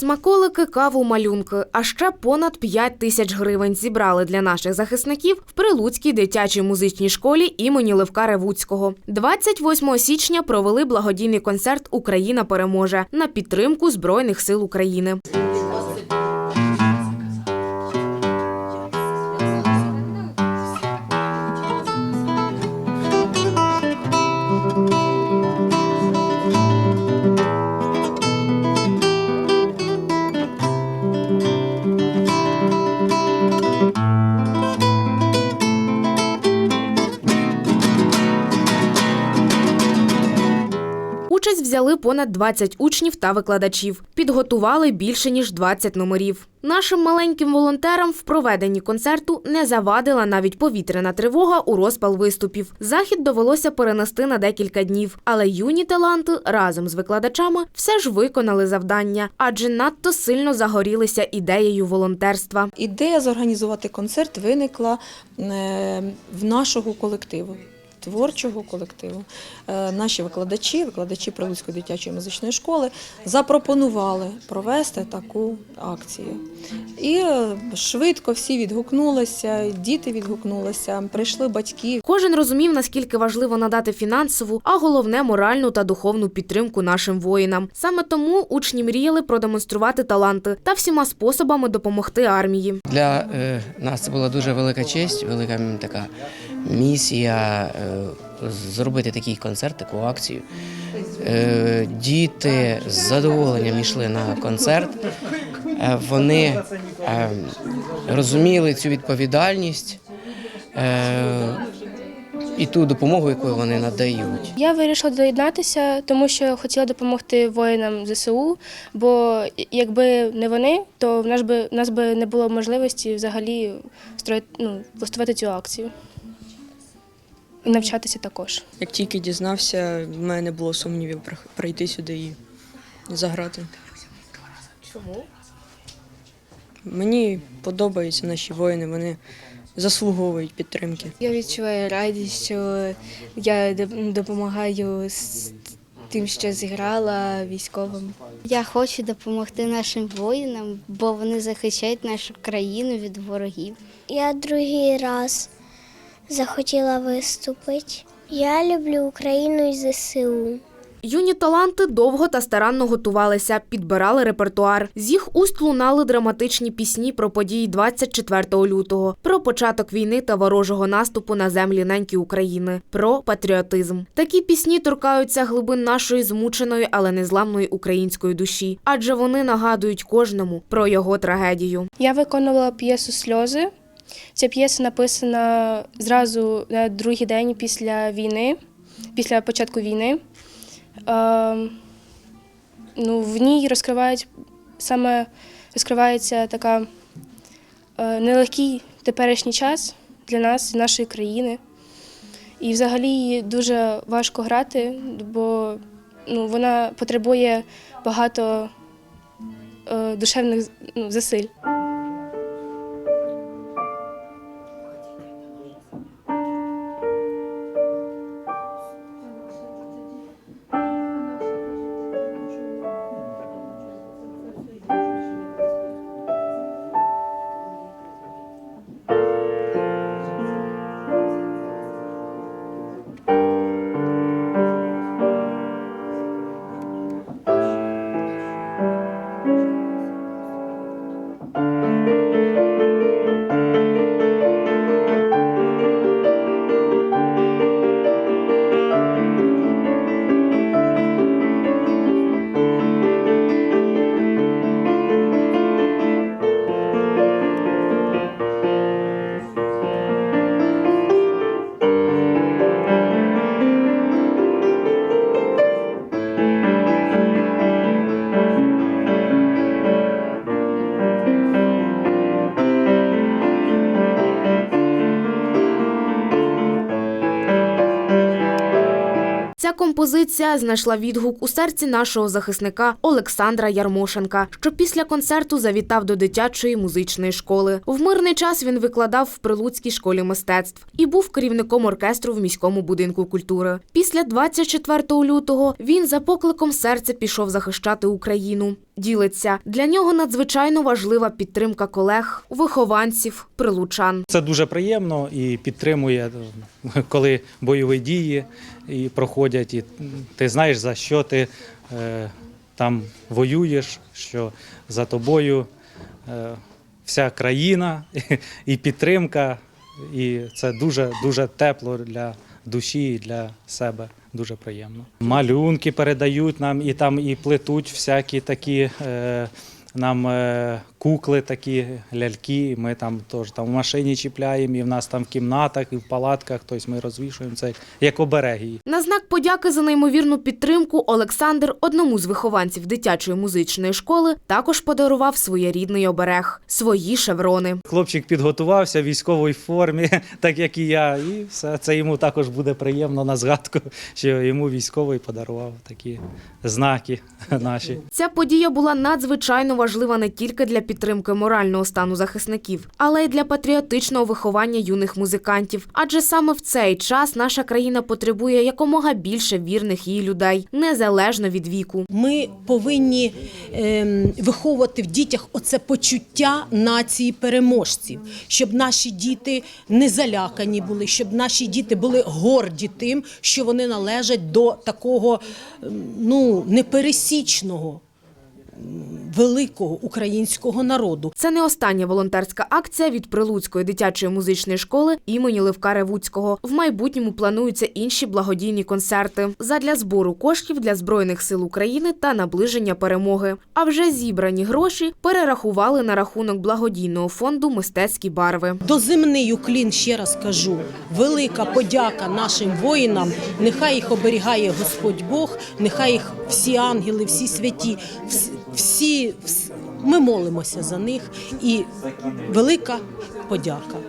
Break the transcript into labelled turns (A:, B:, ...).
A: Смаколики, каву, малюнки, а ще понад 5 тисяч гривень зібрали для наших захисників в Прилуцькій дитячій музичній школі імені Левка Ревуцького. 28 січня провели благодійний концерт Україна переможе на підтримку Збройних сил України. Участь взяли понад 20 учнів та викладачів. Підготували більше ніж 20 номерів. Нашим маленьким волонтерам в проведенні концерту не завадила навіть повітряна тривога у розпал виступів. Захід довелося перенести на декілька днів, але юні таланти разом з викладачами все ж виконали завдання, адже надто сильно загорілися ідеєю волонтерства.
B: Ідея зорганізувати концерт виникла е, в нашого колективу. Творчого колективу. Е, Наші викладачі, викладачі Прилуцької дитячої музичної школи, запропонували провести таку акцію. І е, швидко всі відгукнулися, діти відгукнулися, прийшли батьки,
A: Кожен розумів, наскільки важливо надати фінансову, а головне моральну та духовну підтримку нашим воїнам. Саме тому учні мріяли продемонструвати таланти та всіма способами допомогти армії.
C: Для е, нас це була дуже велика честь, велика така місія е, зробити такий концерт, таку акцію. Е, діти з задоволенням йшли на концерт. Е, вони розуміли цю відповідальність і ту допомогу, яку вони надають.
D: Я вирішила доєднатися, тому що хотіла допомогти воїнам ЗСУ, бо якби не вони, то в нас би в нас би не було можливості взагалі строїти, ну, влаштувати цю акцію. Навчатися також.
E: Як тільки дізнався, в мене не було сумнівів прийти сюди і заграти.
D: Чому?
E: Мені подобаються наші воїни, вони заслуговують підтримки.
F: Я відчуваю радість, що я допомагаю з тим, що зіграла військовим.
G: Я хочу допомогти нашим воїнам, бо вони захищають нашу країну від ворогів.
H: Я другий раз захотіла виступити. Я люблю Україну і ЗСУ.
A: Юні таланти довго та старанно готувалися, підбирали репертуар. З їх уст лунали драматичні пісні про події 24 лютого, про початок війни та ворожого наступу на землі неньки України, про патріотизм. Такі пісні торкаються глибин нашої змученої, але незламної української душі, адже вони нагадують кожному про його трагедію.
D: Я виконувала п'єсу Сльози. Ця п'єса написана зразу на другий день після війни, після початку війни. Е, ну, в ній розкривають саме розкривається така е, нелегкий теперішній час для нас, нашої країни. І взагалі її дуже важко грати, бо ну, вона потребує багато е, душевних ну, зусиль.
A: Ця композиція знайшла відгук у серці нашого захисника Олександра Ярмошенка, що після концерту завітав до дитячої музичної школи. В мирний час він викладав в Прилуцькій школі мистецтв і був керівником оркестру в міському будинку культури. Після 24 лютого він за покликом серця пішов захищати Україну. Ділиться для нього надзвичайно важлива підтримка колег, вихованців, прилучан.
I: Це дуже приємно і підтримує, коли бойові дії і проходять, і ти знаєш, за що ти е, там воюєш, що за тобою е, вся країна і підтримка. І це дуже дуже тепло для душі і для себе. Дуже приємно. Малюнки передають нам і там і плетуть всякі такі. Е, нам е, кукли такі, ляльки, ми там теж там в машині чіпляємо, і в нас там в кімнатах, і в палатках, тобто ми розвішуємо це як, обереги.
A: На знак подяки за неймовірну підтримку Олександр одному з вихованців дитячої музичної школи також подарував своєрідний оберег свої шеврони.
I: Хлопчик підготувався в військовій формі, так як і я, і все це йому також буде приємно на згадку, що йому військовий подарував такі знаки наші.
A: Ця подія була надзвичайно важлива не тільки для підтримки морального стану захисників, але й для патріотичного виховання юних музикантів. Адже саме в цей час наша країна потребує якомога більше вірних їй людей, незалежно від віку.
J: Ми повинні ем, виховувати в дітях оце почуття нації переможців, щоб наші діти не залякані були, щоб наші діти були горді тим, що вони належать до такого ем, ну непересічного великого українського народу.
A: Це не остання волонтерська акція від Прилуцької дитячої музичної школи імені Левка Ревуцького. В майбутньому плануються інші благодійні концерти задля збору коштів для збройних сил України та наближення перемоги. А вже зібрані гроші перерахували на рахунок благодійного фонду Мистецькі барви.
J: Доземний уклін, ще раз кажу, велика подяка нашим воїнам. Нехай їх оберігає Господь Бог, нехай їх всі ангели, всі святі, всі, вс- ми молимося за них і велика подяка.